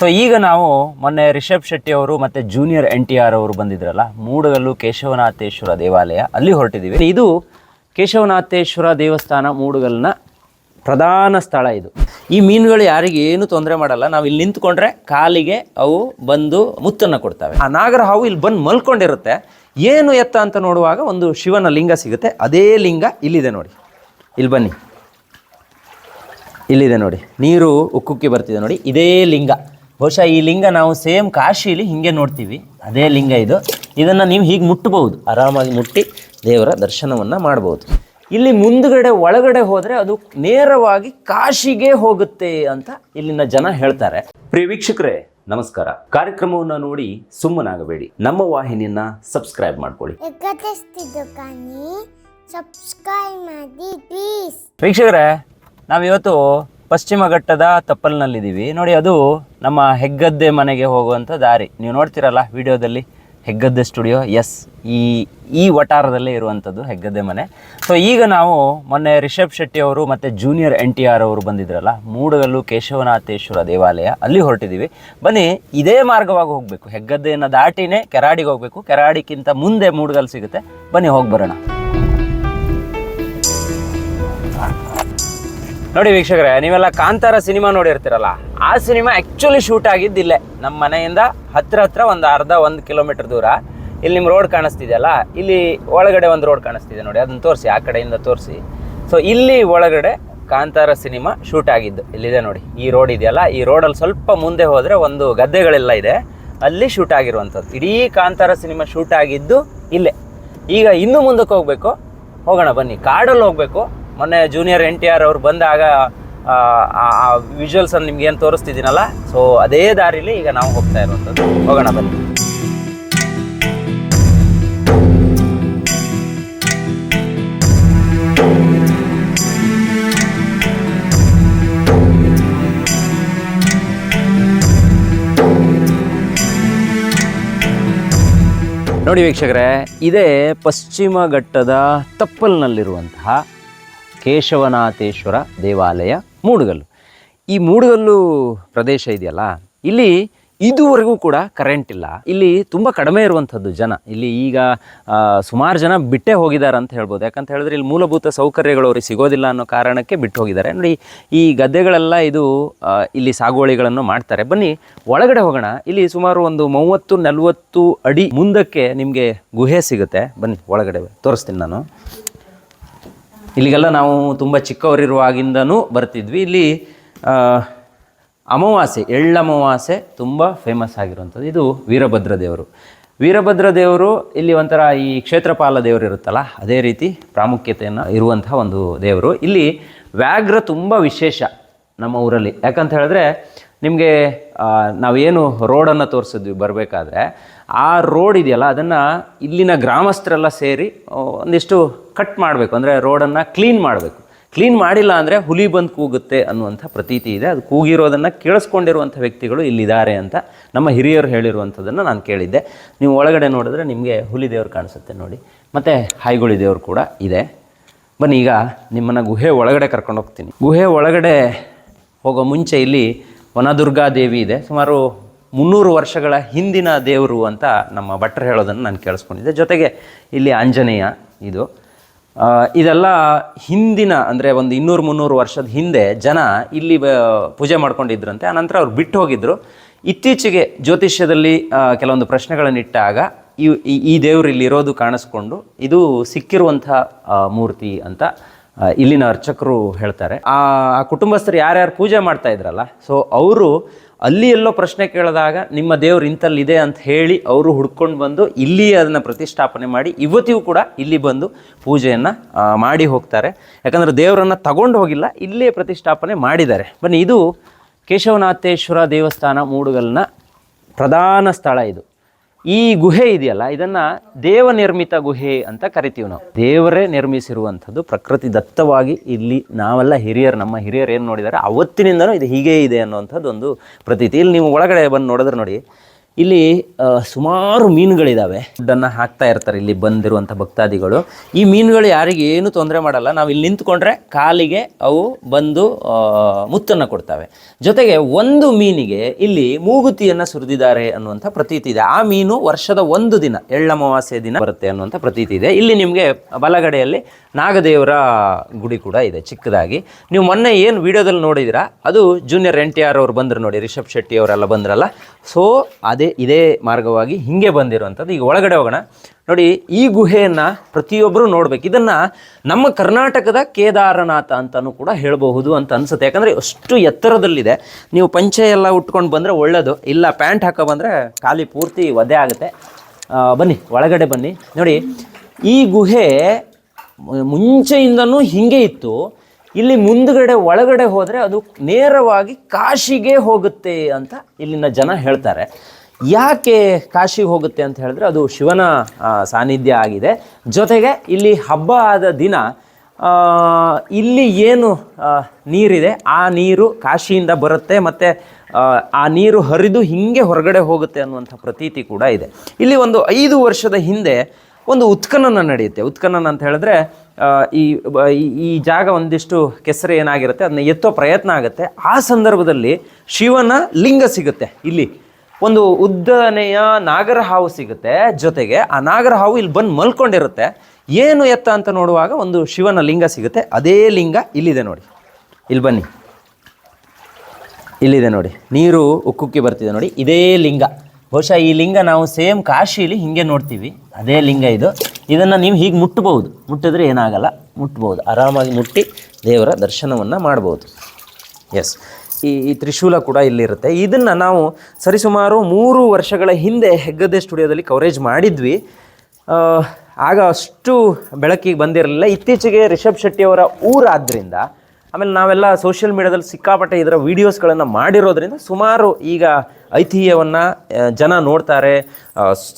So ಈಗ ನಾವು ಮೊನ್ನೆ ರಿಷಬ್ ಶೆಟ್ಟಿ ಅವರು ಮತ್ತೆ ಜೂನಿಯರ್ ಎನ್ ಟಿ ಆರ್ ಅವರು ಬಂದಿದ್ರಲ್ಲ, ಮೂಡಗಲ್ಲು ಕೇಶವನಾಥೇಶ್ವರ ದೇವಾಲಯ, ಅಲ್ಲಿ ಹೊರಟಿದ್ದೀವಿ. ಇದು ಕೇಶವನಾಥೇಶ್ವರ ದೇವಸ್ಥಾನ ಮೂಡಗಲ್ನ ಪ್ರಧಾನ ಸ್ಥಳ ಇದು. ಈ ಮೀನುಗಳು ಯಾರಿಗೆ ಏನು ತೊಂದರೆ ಮಾಡಲ್ಲ. ನಾವು ಇಲ್ಲಿ ನಿಂತ್ಕೊಂಡ್ರೆ ಕಾಲಿಗೆ ಅವು ಬಂದು ಮುತ್ತನ್ನು ಕೊಡ್ತವೆ. ಆ ನಾಗರ ಹಾವು ಇಲ್ಲಿ ಬಂದು ಮಲ್ಕೊಂಡಿರುತ್ತೆ. ಏನು ಎತ್ತ ಅಂತ ನೋಡುವಾಗ ಒಂದು ಶಿವನ ಲಿಂಗ ಸಿಗುತ್ತೆ. ಅದೇ ಲಿಂಗ ಇಲ್ಲಿದೆ ನೋಡಿ. ಇಲ್ಲಿ ಬನ್ನಿ. ಇಲ್ಲಿದೆ ನೋಡಿ. ನೀರು ಉಕ್ಕುಕ್ಕಿ ಬರ್ತಿದೆ ನೋಡಿ. ಇದೇ ಲಿಂಗ. ಬಹುಶಃ ಈ ಲಿಂಗ ನಾವು ಸೇಮ್ ಕಾಶಿಲಿ ಹಿಂಗೆ ನೋಡ್ತೀವಿ. ಅದೇ ಲಿಂಗ ಇದು. ಇದನ್ನು ನೀವು ಹೀಗೆ ಮುಟ್ಟಬಹುದು. ಆರಾಮಾಗಿ ಮುಟ್ಟಿ ದೇವರ ದರ್ಶನವನ್ನು ಮಾಡ್ಬೋದು ಇಲ್ಲಿ ಮುಂದುಗಡೆ ಒಳಗಡೆ ಹೋದರೆ ಅದು ನೇರವಾಗಿ ಕಾಶಿಗೆ ಹೋಗುತ್ತೆ ಅಂತ ಇಲ್ಲಿನ ಜನ ಹೇಳ್ತಾರೆ. ಪ್ರಿಯ ವೀಕ್ಷಕರೇ ನಮಸ್ಕಾರ. ಕಾರ್ಯಕ್ರಮವನ್ನು ನೋಡಿ ಸುಮ್ಮನಾಗಬೇಡಿ. ನಮ್ಮ ವಾಹಿನಿಯನ್ನ ಸಬ್ಸ್ಕ್ರೈಬ್ ಮಾಡ್ಕೊಳ್ಳಿ. ವೀಕ್ಷಕರೇ ನಾವಿವತ್ತು ಪಶ್ಚಿಮ ಘಟ್ಟದ ತಪ್ಪಲಿನಲ್ಲಿದ್ದೀವಿ. ನೋಡಿ, ಅದು ನಮ್ಮ ಹೆಗ್ಗದ್ದೆ ಮನೆಗೆ ಹೋಗುವಂಥ ದಾರಿ. ನೀವು ನೋಡ್ತೀರಲ್ಲ ವಿಡಿಯೋದಲ್ಲಿ ಹೆಗ್ಗದ್ದೆ ಸ್ಟುಡಿಯೋ, ಎಸ್, ಈ ಈ ವಟಾರದಲ್ಲೇ ಇರುವಂಥದ್ದು ಹೆಗ್ಗದ್ದೆ ಮನೆ. ಸೊ ಈಗ ನಾವು ಮೊನ್ನೆ ರಿಷಬ್ ಶೆಟ್ಟಿ ಅವರು ಮತ್ತು ಜೂನಿಯರ್ ಎನ್ ಟಿ ಆರ್ ಅವರು ಬಂದಿದ್ರಲ್ಲ, ಮೂಡಗಲ್ಲು ಕೇಶವನಾಥೇಶ್ವರ ದೇವಾಲಯ, ಅಲ್ಲಿ ಹೊರಟಿದ್ದೀವಿ. ಬನ್ನಿ, ಇದೇ ಮಾರ್ಗವಾಗಿ ಹೋಗಬೇಕು. ಹೆಗ್ಗದ್ದೆಯನ್ನು ದಾಟಿನೇ ಕೆರಾಡಿಗೆ ಹೋಗಬೇಕು. ಕೆರಾಡಿಗಿಂತ ಮುಂದೆ ಮೂಡಗಲ್ಲು ಸಿಗುತ್ತೆ. ಬನ್ನಿ, ಹೋಗಿ ಬರೋಣ. ನೋಡಿ ವೀಕ್ಷಕರೇ, ನೀವೆಲ್ಲ ಕಾಂತಾರ ಸಿನಿಮಾ ನೋಡಿರ್ತೀರಲ್ಲ, ಆ ಸಿನಿಮಾ ಆ್ಯಕ್ಚುಲಿ ಶೂಟ್ ಆಗಿದ್ದಿಲ್ಲೇ. ನಮ್ಮ ಮನೆಯಿಂದ ಹತ್ರ ಹತ್ರ ಒಂದು ಅರ್ಧ, ಒಂದು ಕಿಲೋಮೀಟರ್ ದೂರ. ಇಲ್ಲಿ ನಿಮ್ಮ ರೋಡ್ ಕಾಣಿಸ್ತಿದೆಯಲ್ಲ ಇಲ್ಲಿ ಒಳಗಡೆ ಒಂದು ರೋಡ್ ಕಾಣಿಸ್ತಿದೆ ನೋಡಿ ಅದನ್ನು ತೋರಿಸಿ, ಆ ಕಡೆಯಿಂದ ತೋರಿಸಿ. ಸೊ ಇಲ್ಲಿ ಒಳಗಡೆ ಕಾಂತಾರ ಸಿನಿಮಾ ಶೂಟ್ ಆಗಿದ್ದು, ಇಲ್ಲಿದೆ ನೋಡಿ. ಈ ರೋಡ್ ಇದೆಯಲ್ಲ, ಈ ರೋಡಲ್ಲಿ ಸ್ವಲ್ಪ ಮುಂದೆ ಹೋದರೆ ಒಂದು ಗದ್ದೆಗಳೆಲ್ಲ ಇದೆ. ಅಲ್ಲಿ ಶೂಟ್ ಆಗಿರುವಂಥದ್ದು. ಇಡೀ ಕಾಂತಾರ ಸಿನಿಮಾ ಶೂಟ್ ಆಗಿದ್ದು ಇಲ್ಲೇ. ಈಗ ಇನ್ನೂ ಮುಂದಕ್ಕೆ ಹೋಗಬೇಕು. ಹೋಗೋಣ ಬನ್ನಿ. ಕಾಡಲ್ಲಿ ಹೋಗಬೇಕು. ಮೊನ್ನೆ ಜೂನಿಯರ್ ಎನ್ ಟಿ ಆರ್ ಅವ್ರು ಬಂದಾಗ, ಆ ವಿಜುವಲ್ಸ್ ಅನ್ನು ನಿಮ್ಗೆ ಏನು ತೋರಿಸ್ತಿದ್ದೀನಲ್ಲ? ಸೊ ಅದೇ ದಾರಿಲಿ ಈಗ ನಾವು ಹೋಗ್ತಾ ಇರುವಂಥದ್ದು. ಹೋಗೋಣ, ಬನ್ನಿ. ನೋಡಿ ವೀಕ್ಷಕರೇ, ಇದೇ ಪಶ್ಚಿಮ ಘಟ್ಟದ ತಪ್ಪಲ್ನಲ್ಲಿರುವಂತಹ ಕೇಶವನಾಥೇಶ್ವರ ದೇವಾಲಯ ಮೂಡುಗಲ್ಲು. ಈ ಮೂಡುಗಲ್ಲು ಪ್ರದೇಶ ಇದೆಯಲ್ಲ, ಇಲ್ಲಿ ಇದುವರೆಗೂ ಕೂಡ ಕರೆಂಟ್ ಇಲ್ಲ. ಇಲ್ಲಿ ತುಂಬ ಕಡಿಮೆ ಇರುವಂಥದ್ದು ಜನ. ಇಲ್ಲಿ ಈಗ ಸುಮಾರು ಜನ ಬಿಟ್ಟೇ ಹೋಗಿದ್ದಾರೆ ಅಂತ ಹೇಳ್ಬೋದು. ಯಾಕಂತ ಹೇಳಿದ್ರೆ ಇಲ್ಲಿ ಮೂಲಭೂತ ಸೌಕರ್ಯಗಳು ಅವ್ರಿಗೆ ಸಿಗೋದಿಲ್ಲ ಅನ್ನೋ ಕಾರಣಕ್ಕೆ ಬಿಟ್ಟು ಹೋಗಿದ್ದಾರೆ. ನೋಡಿ, ಈ ಗದ್ದೆಗಳೆಲ್ಲ ಇದು ಇಲ್ಲಿ ಸಾಗುವಳಿಗಳನ್ನು ಮಾಡ್ತಾರೆ. ಬನ್ನಿ, ಒಳಗಡೆ ಹೋಗೋಣ. ಇಲ್ಲಿ ಸುಮಾರು ಒಂದು ಮೂವತ್ತು, ನಲವತ್ತು ಅಡಿ ಮುಂದಕ್ಕೆ ನಿಮಗೆ ಗುಹೆ ಸಿಗುತ್ತೆ. ಬನ್ನಿ, ಒಳಗಡೆ ತೋರಿಸ್ತೀನಿ ನಾನು. ಇಲ್ಲಿಗೆಲ್ಲ ನಾವು ತುಂಬ ಚಿಕ್ಕವರಿರುವಾಗಿಂದನೂ ಬರ್ತಿದ್ವಿ. ಇಲ್ಲಿ ಅಮಾವಾಸ್ಯೆ ಎಳ್ಳಮಾವಾಸ್ಯೆ ತುಂಬ ಫೇಮಸ್ ಆಗಿರುವಂಥದ್ದು. ಇದು ವೀರಭದ್ರ ದೇವರು. ವೀರಭದ್ರ ದೇವರು ಇಲ್ಲಿ ಒಂಥರ ಈ ಕ್ಷೇತ್ರಪಾಲ ದೇವರು ಇರುತ್ತಲ್ಲ, ಅದೇ ರೀತಿ ಪ್ರಾಮುಖ್ಯತೆಯನ್ನು ಇರುವಂತಹ ಒಂದು ದೇವರು. ಇಲ್ಲಿ ವ್ಯಾಘ್ರ ತುಂಬ ವಿಶೇಷ ನಮ್ಮ ಊರಲ್ಲಿ. ಯಾಕಂತ ಹೇಳಿದ್ರೆ, ನಿಮಗೆ ನಾವೇನು ರೋಡನ್ನು ತೋರಿಸಿದ್ವಿ ಬರಬೇಕಾದ್ರೆ ಆ ರೋಡ್ ಇದೆಯಲ್ಲ, ಅದನ್ನು ಇಲ್ಲಿನ ಗ್ರಾಮಸ್ಥರೆಲ್ಲ ಸೇರಿ ಒಂದಿಷ್ಟು ಕಟ್ ಮಾಡಬೇಕು. ಅಂದರೆ ರೋಡನ್ನು ಕ್ಲೀನ್ ಮಾಡಬೇಕು. ಕ್ಲೀನ್ ಮಾಡಿಲ್ಲ ಅಂದರೆ ಹುಲಿ ಬಂದು ಕೂಗುತ್ತೆ ಅನ್ನುವಂಥ ಪ್ರತೀತಿ ಇದೆ. ಅದು ಕೂಗಿರೋದನ್ನು ಕೇಳಿಸ್ಕೊಂಡಿರುವಂಥ ವ್ಯಕ್ತಿಗಳು ಇಲ್ಲಿದ್ದಾರೆ ಅಂತ ನಮ್ಮ ಹಿರಿಯರು ಹೇಳಿರುವಂಥದ್ದನ್ನು ನಾನು ಕೇಳಿದ್ದೆ. ನೀವು ಒಳಗಡೆ ನೋಡಿದ್ರೆ ನಿಮಗೆ ಹುಲಿ ದೇವರು ಕಾಣಿಸುತ್ತೆ ನೋಡಿ. ಮತ್ತು ಹಾಯ್ಗುಳಿ ದೇವರು ಕೂಡ ಇದೆ. ಬನ್ನಿ, ಈಗ ನಿಮ್ಮನ್ನು ಗುಹೆ ಒಳಗಡೆ ಕರ್ಕೊಂಡು ಹೋಗ್ತೀನಿ. ಗುಹೆ ಒಳಗಡೆ ಹೋಗೋ ಮುಂಚೆ ಇಲ್ಲಿ ವನದುರ್ಗಾ ದೇವಿ ಇದೆ. ಸುಮಾರು ಮುನ್ನೂರು ವರ್ಷಗಳ ಹಿಂದಿನ ದೇವರು ಅಂತ ನಮ್ಮ ಭಟ್ರು ಹೇಳೋದನ್ನು ನಾನು ಕೇಳಿಸ್ಕೊಂಡಿದ್ದೆ. ಜೊತೆಗೆ ಇಲ್ಲಿ ಆಂಜನೇಯ ಇದು. ಇದೆಲ್ಲ ಹಿಂದಿನ, ಅಂದರೆ ಒಂದು ಇನ್ನೂರು ಮುನ್ನೂರು ವರ್ಷದ ಹಿಂದೆ ಜನ ಇಲ್ಲಿ ಪೂಜೆ ಮಾಡ್ಕೊಂಡಿದ್ರಂತೆ. ಆನಂತರ ಅವ್ರು ಬಿಟ್ಟು ಹೋಗಿದ್ರು. ಇತ್ತೀಚೆಗೆ ಜ್ಯೋತಿಷ್ಯದಲ್ಲಿ ಕೆಲವೊಂದು ಪ್ರಶ್ನೆಗಳನ್ನು ಇಟ್ಟಾಗ ಈ, ಈ- ದೇವರು ಇಲ್ಲಿ ಇರೋದು ಕಾಣಿಸ್ಕೊಂಡು ಇದು ಸಿಕ್ಕಿರುವಂಥ ಮೂರ್ತಿ ಅಂತ ಇಲ್ಲಿನ ಅರ್ಚಕರು ಹೇಳ್ತಾರೆ. ಆ ಕುಟುಂಬಸ್ಥರು ಯಾರ್ಯಾರು ಪೂಜೆ ಮಾಡ್ತಾ ಇದ್ರಲ್ಲ ಸೊ ಅವರು ಅಲ್ಲಿ ಎಲ್ಲೋ ಪ್ರಶ್ನೆ ಕೇಳಿದಾಗ ನಿಮ್ಮ ದೇವ್ರು ಇಂಥಲ್ಲಿದೆ ಅಂತ ಹೇಳಿ ಅವರು ಹುಡ್ಕೊಂಡು ಬಂದು ಇಲ್ಲಿ ಅದನ್ನು ಪ್ರತಿಷ್ಠಾಪನೆ ಮಾಡಿ ಇವತ್ತಿಗೂ ಕೂಡ ಇಲ್ಲಿ ಬಂದು ಪೂಜೆಯನ್ನು ಮಾಡಿ ಹೋಗ್ತಾರೆ. ಯಾಕಂದರೆ ದೇವರನ್ನು ತಗೊಂಡು ಹೋಗಿಲ್ಲ, ಇಲ್ಲೇ ಪ್ರತಿಷ್ಠಾಪನೆ ಮಾಡಿದ್ದಾರೆ. ಬನ್ನಿ, ಇದು ಕೇಶವನಾಥೇಶ್ವರ ದೇವಸ್ಥಾನ ಮೂಡುಗಲ್ನ ಪ್ರಧಾನ ಸ್ಥಳ ಇದು. ಈ ಗುಹೆ ಇದೆಯಲ್ಲ, ಇದನ್ನ ದೇವ ನಿರ್ಮಿತ ಗುಹೆ ಅಂತ ಕರಿತೀವಿ ನಾವು. ದೇವರೇ ನಿರ್ಮಿಸಿರುವಂಥದ್ದು ಪ್ರಕೃತಿ ದತ್ತವಾಗಿ ಇಲ್ಲಿ ನಾವೆಲ್ಲ ಹಿರಿಯರು, ನಮ್ಮ ಹಿರಿಯರು ಏನು ನೋಡಿದ್ದಾರೆ ಅವತ್ತಿನಿಂದನೂ ಇದು ಹೀಗೇ ಇದೆ ಅನ್ನುವಂಥದ್ದು ಒಂದು ಪ್ರತೀತಿ. ಇಲ್ಲಿ ನೀವು ಒಳಗಡೆ ಬಂದು ನೋಡಿದ್ರೆ ನೋಡಿ ಇಲ್ಲಿ ಸುಮಾರು ಮೀನುಗಳಿದ್ದಾವೆ ದುಡ್ಡನ್ನು ಹಾಕ್ತಾ ಇರ್ತಾರೆ ಇಲ್ಲಿ ಬಂದಿರುವಂಥ ಭಕ್ತಾದಿಗಳು. ಈ ಮೀನುಗಳು ಯಾರಿಗೆ ಏನು ತೊಂದರೆ ಮಾಡಲ್ಲ. ನಾವು ಇಲ್ಲಿ ನಿಂತ್ಕೊಂಡ್ರೆ ಕಾಲಿಗೆ ಅವು ಬಂದು ಮುತ್ತನ್ನು ಕೊಡ್ತವೆ. ಜೊತೆಗೆ ಒಂದು ಮೀನಿಗೆ ಇಲ್ಲಿ ಮೂಗುತಿಯನ್ನು ಸುರಿದಿದ್ದಾರೆ ಅನ್ನುವಂಥ ಪ್ರತೀತಿ ಇದೆ. ಆ ಮೀನು ವರ್ಷದ ಒಂದು ದಿನ, ಎಳ್ಳಮಾವಾಸ್ಯ ದಿನ ಬರುತ್ತೆ ಅನ್ನುವಂಥ ಪ್ರತೀತಿ ಇದೆ. ಇಲ್ಲಿ ನಿಮಗೆ ಬಲಗಡೆಯಲ್ಲಿ ನಾಗದೇವರ ಗುಡಿ ಕೂಡ ಇದೆ, ಚಿಕ್ಕದಾಗಿ. ನೀವು ಮೊನ್ನೆ ಏನು ವಿಡಿಯೋದಲ್ಲಿ ನೋಡಿದಿರಾ? ಅದು ಜೂನಿಯರ್ ಎನ್ ಟಿ ಆರ್ ಅವರು ಬಂದರು ನೋಡಿ, ರಿಷಬ್ ಶೆಟ್ಟಿ ಅವರೆಲ್ಲ ಬಂದ್ರಲ್ಲ. ಸೊ ಅದೇ ಇದೇ ಮಾರ್ಗವಾಗಿ ಹಿಂಗೆ ಬಂದಿರುವಂಥದ್ದು. ಈಗ ಒಳಗಡೆ ಹೋಗೋಣ. ನೋಡಿ, ಈ ಗುಹೆಯನ್ನು ಪ್ರತಿಯೊಬ್ಬರು ನೋಡ್ಬೇಕು. ಇದನ್ನು ನಮ್ಮ ಕರ್ನಾಟಕದ ಕೇದಾರನಾಥ ಅಂತಲೂ ಕೂಡ ಹೇಳಬಹುದು ಅಂತ ಅನ್ಸುತ್ತೆ. ಯಾಕಂದರೆ ಅಷ್ಟು ಎತ್ತರದಲ್ಲಿದೆ. ನೀವು ಪಂಚೆ ಎಲ್ಲ ಉಟ್ಕೊಂಡು ಬಂದರೆ ಒಳ್ಳೆಯದು ಇಲ್ಲ, ಪ್ಯಾಂಟ್ ಹಾಕೋ ಬಂದರೆ ಖಾಲಿ ಪೂರ್ತಿ ಒದೆ ಆಗುತ್ತೆ. ಬನ್ನಿ, ಒಳಗಡೆ ಬನ್ನಿ. ನೋಡಿ, ಈ ಗುಹೆ ಮುಂಚೆಯಿಂದನೂ ಹಿಂಗೆ ಇತ್ತು. ಇಲ್ಲಿ ಮುಂದಗಡೆ, ಒಳಗಡೆ ಹೋದರೆ ಅದು ನೇರವಾಗಿ ಕಾಶಿಗೆ ಹೋಗುತ್ತೆ ಅಂತ ಇಲ್ಲಿನ ಜನ ಹೇಳ್ತಾರೆ. ಯಾಕೆ ಕಾಶಿಗೆ ಹೋಗುತ್ತೆ ಅಂತ ಹೇಳಿದ್ರೆ ಅದು ಶಿವನ ಸಾನ್ನಿಧ್ಯ ಆಗಿದೆ. ಜೊತೆಗೆ ಇಲ್ಲಿ ಹಬ್ಬ ಆದ ದಿನ ಇಲ್ಲಿ ಏನು ನೀರಿದೆ, ಆ ನೀರು ಕಾಶಿಯಿಂದ ಬರುತ್ತೆ ಮತ್ತು, ಆ ನೀರು ಹರಿದು ಹಿಂಗೆ ಹೊರಗಡೆ ಹೋಗುತ್ತೆ ಅನ್ನುವಂಥ ಪ್ರತೀತಿ ಕೂಡ ಇದೆ. ಇಲ್ಲಿ ಒಂದು ಐದು ವರ್ಷದ ಹಿಂದೆ ಒಂದು ಉತ್ಖನನ ನಡೆಯುತ್ತೆ. ಉತ್ಖನನ ಅಂತ ಹೇಳಿದ್ರೆ ಈ- ಈ ಜಾಗ ಒಂದಿಷ್ಟು ಕೆಸರು ಏನಾಗಿರುತ್ತೆ, ಅದನ್ನ ಎತ್ತೋ ಪ್ರಯತ್ನ ಆಗುತ್ತೆ. ಆ ಸಂದರ್ಭದಲ್ಲಿ ಶಿವನ ಲಿಂಗ ಸಿಗುತ್ತೆ ಇಲ್ಲಿ. ಒಂದು ಉದ್ದನೆಯ ನಾಗರ ಹಾವು ಸಿಗುತ್ತೆ ಜೊತೆಗೆ ಆ ನಾಗರ ಹಾವು ಇಲ್ಲಿ ಬಂದು ಮಲ್ಕೊಂಡಿರುತ್ತೆ. ಏನು ಎತ್ತ ಅಂತ ನೋಡುವಾಗ ಒಂದು ಶಿವನ ಲಿಂಗ ಸಿಗುತ್ತೆ. ಅದೇ ಲಿಂಗ ಇಲ್ಲಿದೆ ನೋಡಿ. ಇಲ್ಲಿ ಬನ್ನಿ. ಇಲ್ಲಿದೆ ನೋಡಿ. ನೀರು ಉಕ್ಕುಕ್ಕಿ ಬರ್ತಿದೆ ನೋಡಿ. ಇದೇ ಲಿಂಗ. ಬಹುಶಃ ಈ ಲಿಂಗ ನಾವು ಸೇಮ್ ಕಾಶಿಲಿ ಹಿಂಗೆ ನೋಡ್ತೀವಿ. ಅದೇ ಲಿಂಗ ಇದು. ಇದನ್ನು ನೀವು ಹೀಗೆ ಮುಟ್ಟಬಹುದು ಮುಟ್ಟಿದ್ರೆ ಏನಾಗಲ್ಲ. ಮುಟ್ಬೋದು ಆರಾಮಾಗಿ ಮುಟ್ಟಿ ದೇವರ ದರ್ಶನವನ್ನು ಮಾಡ್ಬೋದು ಎಸ್ ಈ ಈ ತ್ರಿಶೂಲ ಕೂಡ ಇಲ್ಲಿರುತ್ತೆ. ಇದನ್ನು ನಾವು ಸರಿಸುಮಾರು ಮೂರು ವರ್ಷಗಳ ಹಿಂದೆ ಹೆಗ್ಗದೆ ಸ್ಟುಡಿಯೋದಲ್ಲಿ ಕವರೇಜ್ ಮಾಡಿದ್ವಿ. ಆಗ ಅಷ್ಟು ಬೆಳಕಿಗೆ ಬಂದಿರಲಿಲ್ಲ. ಇತ್ತೀಚೆಗೆ ರಿಷಬ್ ಶೆಟ್ಟಿ ಅವರ ಊರಾದ್ದರಿಂದ ಆಮೇಲೆ ನಾವೆಲ್ಲ ಸೋಷಿಯಲ್ ಮೀಡಿಯಾದಲ್ಲಿ ಸಿಕ್ಕಾಪಟ್ಟೆ ಇದರ ವೀಡಿಯೋಸ್ಗಳನ್ನು ಮಾಡಿರೋದ್ರಿಂದ ಸುಮಾರು ಈಗ ಐತಿಹ್ಯವನ್ನು ಜನ ನೋಡ್ತಾರೆ.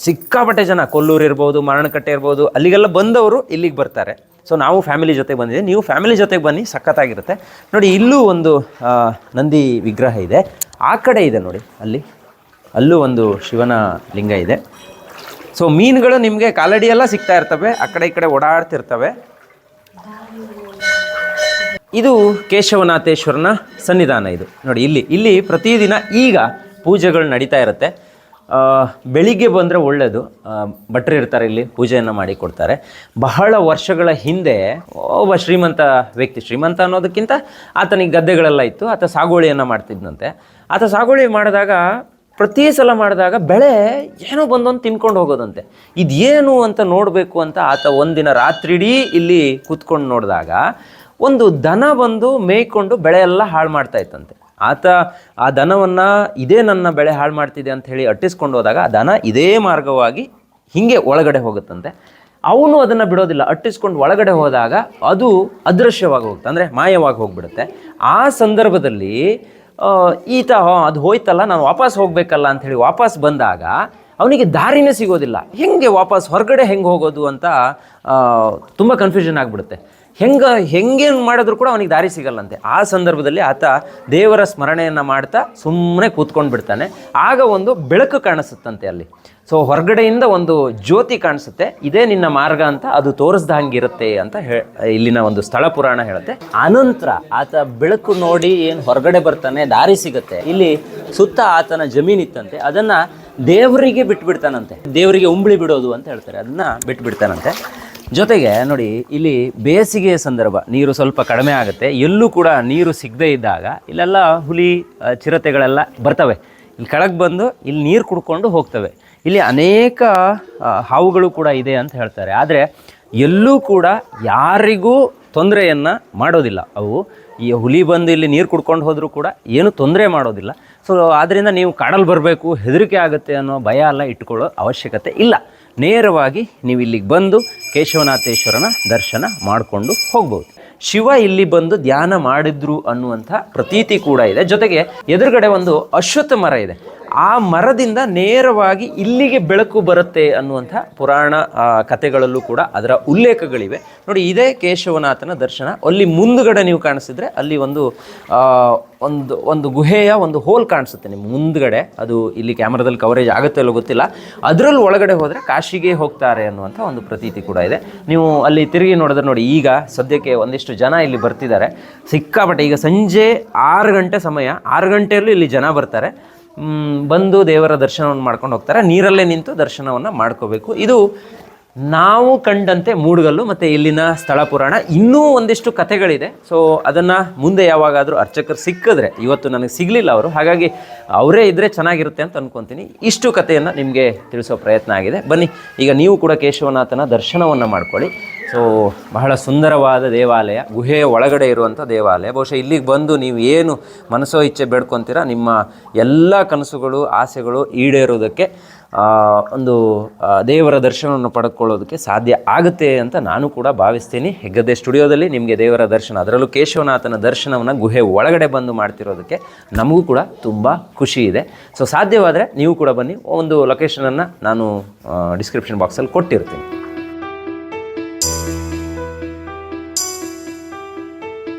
ಸಿಕ್ಕಾಪಟ್ಟೆ ಜನ ಕೊಲ್ಲೂರು ಇರ್ಬೋದು, ಮರಣಕಟ್ಟೆ ಇರ್ಬೋದು, ಅಲ್ಲಿಗೆಲ್ಲ ಬಂದವರು ಇಲ್ಲಿಗೆ ಬರ್ತಾರೆ. ಸೊ ನಾವು ಫ್ಯಾಮಿಲಿ ಜೊತೆಗೆ ಬಂದಿದ್ದೀವಿ. ನೀವು ಫ್ಯಾಮಿಲಿ ಜೊತೆಗೆ ಬನ್ನಿ, ಸಖತ್ತಾಗಿರುತ್ತೆ. ನೋಡಿ, ಇಲ್ಲೂ ಒಂದು ನಂದಿ ವಿಗ್ರಹ ಇದೆ. ಆ ಕಡೆ ಇದೆ ನೋಡಿ, ಅಲ್ಲಿ. ಅಲ್ಲೂ ಒಂದು ಶಿವನ ಲಿಂಗ ಇದೆ. ಸೊ ಮೀನುಗಳು ನಿಮಗೆ ಕಾಲಡಿ ಎಲ್ಲ ಸಿಗ್ತಾ ಇರ್ತವೆ, ಆ ಕಡೆ ಈ ಕಡೆ ಓಡಾಡ್ತಿರ್ತವೆ. ಇದು ಕೇಶವನಾಥೇಶ್ವರನ ಸನ್ನಿಧಾನ ಇದು. ನೋಡಿ, ಇಲ್ಲಿ ಇಲ್ಲಿ ಪ್ರತಿದಿನ ಈಗ ಪೂಜೆಗಳು ನಡೀತಾ ಇರುತ್ತೆ. ಬೆಳಿಗ್ಗೆ ಬಂದರೆ ಒಳ್ಳೆಯದು ಭಟ್ರು ಇರ್ತಾರೆ ಇಲ್ಲಿ, ಪೂಜೆಯನ್ನು ಮಾಡಿ ಕೊಡ್ತಾರೆ. ಬಹಳ ವರ್ಷಗಳ ಹಿಂದೆ, ಒಬ್ಬ ಶ್ರೀಮಂತ ವ್ಯಕ್ತಿ, ಶ್ರೀಮಂತ ಅನ್ನೋದಕ್ಕಿಂತ ಆತನಿಗೆ ಗದ್ದೆಗಳೆಲ್ಲ ಇತ್ತು. ಆತ ಸಾಗುವಳಿಯನ್ನು ಮಾಡ್ತಿದ್ದಂತೆ ಆತ ಸಾಗುವಳಿ ಮಾಡಿದಾಗ, ಪ್ರತಿ ಸಲ ಮಾಡಿದಾಗ ಬೆಳೆ ಏನೋ ಬಂದೊಂದು ತಿನ್ಕೊಂಡು ಹೋಗೋದಂತೆ. ಇದೇನು ಅಂತ ನೋಡಬೇಕು ಅಂತ ಆತ ಒಂದಿನ ರಾತ್ರಿಡೀ ಇಲ್ಲಿ ಕೂತ್ಕೊಂಡು ನೋಡಿದಾಗ, ಒಂದು ದನ ಬಂದು ಮೇಯ್ಕೊಂಡು ಬೆಳೆ ಎಲ್ಲ ಹಾಳು ಮಾಡ್ತಾ ಇತ್ತಂತೆ. ಆತ ಆ ದನವನ್ನು ಇದೇ ನನ್ನ ಬೆಳೆ ಹಾಳು ಮಾಡ್ತಿದೆ ಅಂತ ಹೇಳಿ ಅಟ್ಟಿಸ್ಕೊಂಡು ಹೋದಾಗ ಆ ದನ ಇದೇ ಮಾರ್ಗವಾಗಿ ಹೀಗೆ ಒಳಗಡೆ ಹೋಗುತ್ತಂತೆ. ಅವನು ಅದನ್ನು ಬಿಡೋದಿಲ್ಲ. ಅಟ್ಟಿಸ್ಕೊಂಡು ಒಳಗಡೆ ಹೋದಾಗ ಅದು ಅದೃಶ್ಯವಾಗಿ ಹೋಗುತ್ತೆ. ಅಂದರೆ ಮಾಯವಾಗಿ ಹೋಗ್ಬಿಡುತ್ತೆ. ಆ ಸಂದರ್ಭದಲ್ಲಿ ಈತ "ಹಾ, ಅದು ಹೋಯ್ತಲ್ಲ ನಾನು ವಾಪಸ್ ಹೋಗಬೇಕಲ್ಲ ಅಂಥೇಳಿ ವಾಪಸ್ ಬಂದಾಗ ಅವನಿಗೆ ದಾರಿನೇ ಸಿಗೋದಿಲ್ಲ. ಹೆಂಗೆ ವಾಪಸ್ ಹೊರಗಡೆ ಹೆಂಗೆ ಹೋಗೋದು ಅಂತ ತುಂಬ ಕನ್ಫ್ಯೂಷನ್ ಆಗಿಬಿಡುತ್ತೆ. ಹೆಂಗೆ, ಹೆಂಗೇನು ಮಾಡಿದ್ರು ಕೂಡ ಅವನಿಗೆ ದಾರಿ ಸಿಗಲ್ಲಂತೆ. ಆ ಸಂದರ್ಭದಲ್ಲಿ ಆತ ದೇವರ ಸ್ಮರಣೆಯನ್ನು ಮಾಡ್ತಾ ಸುಮ್ಮನೆ ಕೂತ್ಕೊಂಡು ಬಿಡ್ತಾನೆ. ಆಗ ಒಂದು ಬೆಳಕು ಕಾಣಿಸುತ್ತಂತೆ ಅಲ್ಲಿ. ಸೊ ಹೊರಗಡೆಯಿಂದ ಒಂದು ಜ್ಯೋತಿ ಕಾಣಿಸುತ್ತೆ. ಇದೇ ನಿನ್ನ ಮಾರ್ಗ ಅಂತ ಅದು ತೋರಿಸ್ದ ಹಂಗಿರುತ್ತೆ ಅಂತ ಹೇ, ಇಲ್ಲಿನ ಒಂದು ಸ್ಥಳ ಪುರಾಣ ಹೇಳುತ್ತೆ. ಅನಂತರ ಆತ ಬೆಳಕು ನೋಡಿ ಏನು ಹೊರಗಡೆ ಬರ್ತಾನೆ, ದಾರಿ ಸಿಗುತ್ತೆ. ಇಲ್ಲಿ ಸುತ್ತ ಆತನ ಜಮೀನಿತ್ತಂತೆ ಅದನ್ನು ದೇವರಿಗೆ ಬಿಟ್ಬಿಡ್ತಾನಂತೆ. ದೇವರಿಗೆ ಉಂಬಳಿ ಬಿಡೋದು ಅಂತ ಹೇಳ್ತಾರೆ. ಅದನ್ನ ಬಿಟ್ಬಿಡ್ತಾನಂತೆ. ಜೊತೆಗೆ ನೋಡಿ, ಇಲ್ಲಿ ಬೇಸಿಗೆಯ ಸಂದರ್ಭ, ನೀರು ಸ್ವಲ್ಪ ಕಡಿಮೆ ಆಗುತ್ತೆ. ಎಲ್ಲೂ ಕೂಡ ನೀರು ಸಿಗದೇ ಇದ್ದಾಗ ಇಲ್ಲೆಲ್ಲ ಹುಲಿ ಚಿರತೆಗಳೆಲ್ಲ ಬರ್ತವೆ. ಇಲ್ಲಿ ಕೆಳಗೆ ಬಂದು ಇಲ್ಲಿ ನೀರು ಕುಡ್ಕೊಂಡು ಹೋಗ್ತವೆ. ಇಲ್ಲಿ ಅನೇಕ ಹಾವುಗಳು ಕೂಡ ಇದೆ ಅಂತ ಹೇಳ್ತಾರೆ. ಆದರೆ ಎಲ್ಲೂ ಕೂಡ ಯಾರಿಗೂ ತೊಂದರೆಯನ್ನು ಮಾಡೋದಿಲ್ಲ. ಅವು ಈ ಹುಲಿ ಬಂದು ಇಲ್ಲಿ ನೀರು ಕುಡ್ಕೊಂಡು ಹೋದರೂ ಕೂಡ ಏನು ತೊಂದರೆ ಮಾಡೋದಿಲ್ಲ. ಸೊ ಆದ್ದರಿಂದ ನೀವು ಕಾಡಲ್ಲಿ ಬರಬೇಕು, ಹೆದರಿಕೆ ಆಗುತ್ತೆ ಅನ್ನೋ ಭಯ ಎಲ್ಲ ಇಟ್ಕೊಳ್ಳೋ ಅವಶ್ಯಕತೆ ಇಲ್ಲ. ನೇರವಾಗಿ ನೀವು ಇಲ್ಲಿಗೆ ಬಂದು ಕೇಶವನಾಥೇಶ್ವರನ ದರ್ಶನ ಮಾಡಿಕೊಂಡು ಹೋಗ್ಬೋದು. ಶಿವ ಇಲ್ಲಿ ಬಂದು ಧ್ಯಾನ ಮಾಡಿದ್ರು ಅನ್ನುವಂಥ ಪ್ರತೀತಿ ಕೂಡ ಇದೆ. ಜೊತೆಗೆ ಎದುರುಗಡೆ ಒಂದು ಅಶ್ವತ್ಥ ಮರ ಇದೆ. ಆ ಮರದಿಂದ ನೇರವಾಗಿ ಇಲ್ಲಿಗೆ ಬೆಳಕು ಬರುತ್ತೆ ಅನ್ನುವಂಥ ಪುರಾಣ ಕಥೆಗಳಲ್ಲೂ ಕೂಡ ಅದರ ಉಲ್ಲೇಖಗಳಿವೆ. ನೋಡಿ, ಇದೇ ಕೇಶವನಾಥನ ದರ್ಶನ. ಅಲ್ಲಿ ಮುಂದುಗಡೆ ನೀವು ಕಾಣಿಸಿದ್ರೆ ಅಲ್ಲಿ ಒಂದು ಒಂದು ಒಂದು ಗುಹೆಯ ಒಂದು ಹೋಲ್ ಕಾಣಿಸುತ್ತೆ ನಿಮ್ಮ ಮುಂದ್ಗಡೆ ಅದು ಇಲ್ಲಿ ಕ್ಯಾಮ್ರಾದಲ್ಲಿ ಕವರೇಜ್ ಆಗುತ್ತೆ ಅಲ್ಲೋ ಗೊತ್ತಿಲ್ಲ. ಅದರಲ್ಲಿ ಒಳಗಡೆ ಹೋದರೆ ಕಾಶಿಗೆ ಹೋಗ್ತಾರೆ ಅನ್ನುವಂಥ ಒಂದು ಪ್ರತೀತಿ ಕೂಡ ಇದೆ. ನೀವು ಅಲ್ಲಿ ತಿರುಗಿ ನೋಡಿದ್ರೆ ನೋಡಿ, ಈಗ ಸದ್ಯಕ್ಕೆ ಒಂದಿಷ್ಟು ಜನ ಇಲ್ಲಿ ಬರ್ತಿದ್ದಾರೆ. ಸಿಕ್ಕಾಪಟ್ಟೆ, ಈಗ ಸಂಜೆ ಆರು ಗಂಟೆ ಸಮಯ, ಆರು ಗಂಟೆಯಲ್ಲೂ ಇಲ್ಲಿ ಜನ ಬರ್ತಾರೆ. ಬಂದು ದೇವರ ದರ್ಶನವನ್ನು ಮಾಡ್ಕೊಂಡು ಹೋಗ್ತಾರೆ. ನೀರಲ್ಲೇ ನಿಂತು ದರ್ಶನವನ್ನು ಮಾಡ್ಕೋಬೇಕು. ಇದು ನಾವು ಕಂಡಂತೆ ಮೂಡುಗಲ್ಲು ಮತ್ತು ಇಲ್ಲಿನ ಸ್ಥಳ ಪುರಾಣ ಇನ್ನೂ ಒಂದಿಷ್ಟು ಕಥೆಗಳಿದೆ. ಸೊ ಅದನ್ನು ಮುಂದೆ ಯಾವಾಗಾದರೂ ಅರ್ಚಕರು ಸಿಕ್ಕಿದ್ರೆ, ಇವತ್ತು ನನಗೆ ಸಿಗಲಿಲ್ಲ ಅವರು, ಹಾಗಾಗಿ ಅವರೇ ಇದ್ದರೆ ಚೆನ್ನಾಗಿರುತ್ತೆ ಅಂತ ಅಂದ್ಕೊತೀನಿ ಇಷ್ಟು ಕಥೆಯನ್ನು ನಿಮಗೆ ತಿಳಿಸೋ ಪ್ರಯತ್ನ ಆಗಿದೆ. ಬನ್ನಿ, ಈಗ ನೀವು ಕೂಡ ಕೇಶವನಾಥನ ದರ್ಶನವನ್ನು ಮಾಡ್ಕೊಳ್ಳಿ. ಸೊ ಬಹಳ ಸುಂದರವಾದ ದೇವಾಲಯ ಗುಹೆಯ ಒಳಗಡೆ ಇರುವಂಥ ದೇವಾಲಯ. ಬಹುಶಃ ಇಲ್ಲಿಗೆ ಬಂದು ನೀವು ಏನು ಮನಸ್ಸೋ ಇಚ್ಛೆ ಬೇಡ್ಕೊತೀರ, ನಿಮ್ಮ ಎಲ್ಲ ಕನಸುಗಳು, ಆಸೆಗಳು ಈಡೇರೋದಕ್ಕೆ ಒಂದು ದೇವರ ದರ್ಶನವನ್ನು ಪಡ್ಕೊಳ್ಳೋದಕ್ಕೆ ಸಾಧ್ಯ ಆಗುತ್ತೆ ಅಂತ ನಾನು ಕೂಡ ಭಾವಿಸ್ತೀನಿ. ಹೆಗ್ಗದೆ ಸ್ಟುಡಿಯೋದಲ್ಲಿ ನಿಮಗೆ ದೇವರ ದರ್ಶನ, ಅದರಲ್ಲೂ ಕೇಶವನಾಥನ ದರ್ಶನವನ್ನು ಗುಹೆ ಒಳಗಡೆ ಬಂದು ಮಾಡ್ತಿರೋದಕ್ಕೆ ನಮಗೂ ಕೂಡ ತುಂಬ ಖುಷಿ ಇದೆ. ಸೊ ಸಾಧ್ಯವಾದರೆ ನೀವು ಕೂಡ ಬನ್ನಿ, ಒಂದು ಲೊಕೇಶನನ್ನು ನಾನು ಡಿಸ್ಕ್ರಿಪ್ಷನ್ ಬಾಕ್ಸಲ್ಲಿ ಕೊಟ್ಟಿರ್ತೀನಿ.